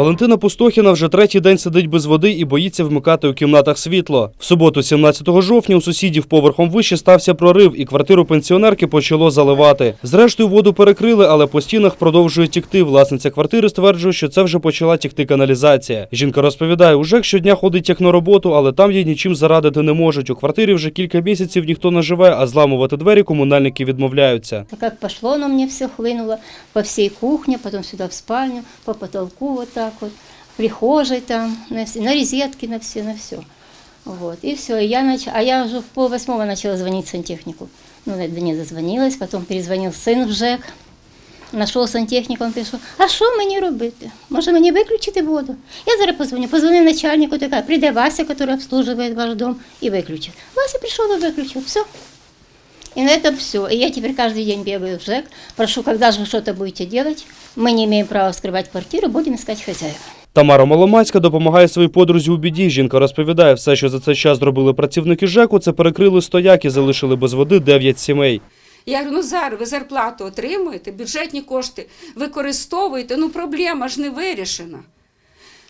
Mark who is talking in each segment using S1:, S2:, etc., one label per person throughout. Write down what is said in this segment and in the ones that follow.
S1: Валентина Пустохіна вже третій день сидить без води і боїться вмикати у кімнатах світло. В суботу, 17 жовтня, у сусідів поверхом вище стався прорив, і квартиру пенсіонерки почало заливати. Зрештою, воду перекрили, але по стінах продовжує тікти. Власниця квартири стверджує, що це вже почала тікти каналізація. Жінка розповідає, у ЖЕК щодня ходить як на роботу, але там їй нічим зарадити не можуть. У квартирі вже кілька місяців ніхто не живе, а зламувати двері комунальники відмовляються.
S2: А Как пошло, оно мне все хлынуло по всей кухне, потом сюда в спальню, по потолку вот так вот, в прихожей там, на, все, на розетки, на все, на все. Вот, и все. Я нач... А я уже в пол восьмого начала звонить сантехнику. Ну, до не дозвонилась, потом перезвонил сын в ЖЕК, Нашов сантехніка, він пішов, а що мені робити? Може мені виключити воду? Я зараз позвоню. Позвонив начальнику, така, прийде Вася, який обслуживає ваш дом, і виключить. Вася прийшов і виключив, все. И на этом все. И я теперь каждый день бегаю в ЖЭК, прошу, когда же вы что-то будете делать, мы не имеем права вскрывать квартиру, будем искать хозяев.
S1: Тамара Маломацька допомагає своїй подрузі у біді. Жінка розповідає, все, що за цей час зробили працівники ЖЕКу, це перекрили стояк і залишили без води 9 сімей.
S3: Я говорю, ну зараз ви зарплату отримуєте, бюджетні кошти використовуєте, ну проблема ж не вирішена.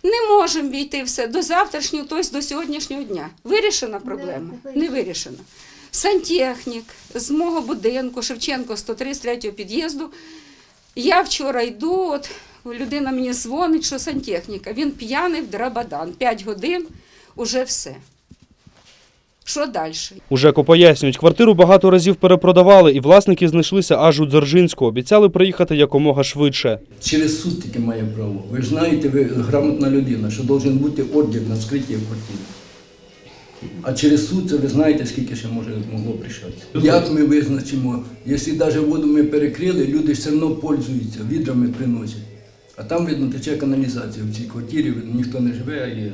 S3: Не можемо війти все до завтрашнього, тобто до сьогоднішнього дня. Вирішена проблема? Не вирішена. Сантехнік з мого будинку, Шевченко 133 під'їзду. Я вчора йду, от людина мені дзвонить, що сантехніка. Він п'яний в драбадан. 5 годин, уже все. Що далі?
S1: У ЖЕКу пояснюють, квартиру багато разів перепродавали, і власники знайшлися аж у Дзержинську. Обіцяли приїхати якомога швидше.
S4: Через суд тільки має право. Ви ж знаєте, ви грамотна людина, що має бути ордер на вскриття квартири. А через суд це ви знаєте, скільки ще може могло прийшати. Як ми визначимо, якщо навіть воду ми перекрили, люди все одно пользуються, відрами приносять. А там, видно, тече каналізація в цій квартирі, видно, ніхто не живе. І...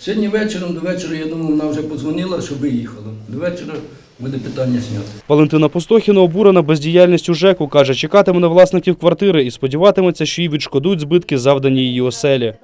S4: Сьогодні вечором до вечора, я думаю, вона вже подзвонила, щоб виїхала. До вечора буде питання знято.
S1: Валентина Пустохіна обурена бездіяльністю ЖЕКу. Каже, чекатиме на власників квартири і сподіватиметься, що їй відшкодують збитки, завдані її оселі.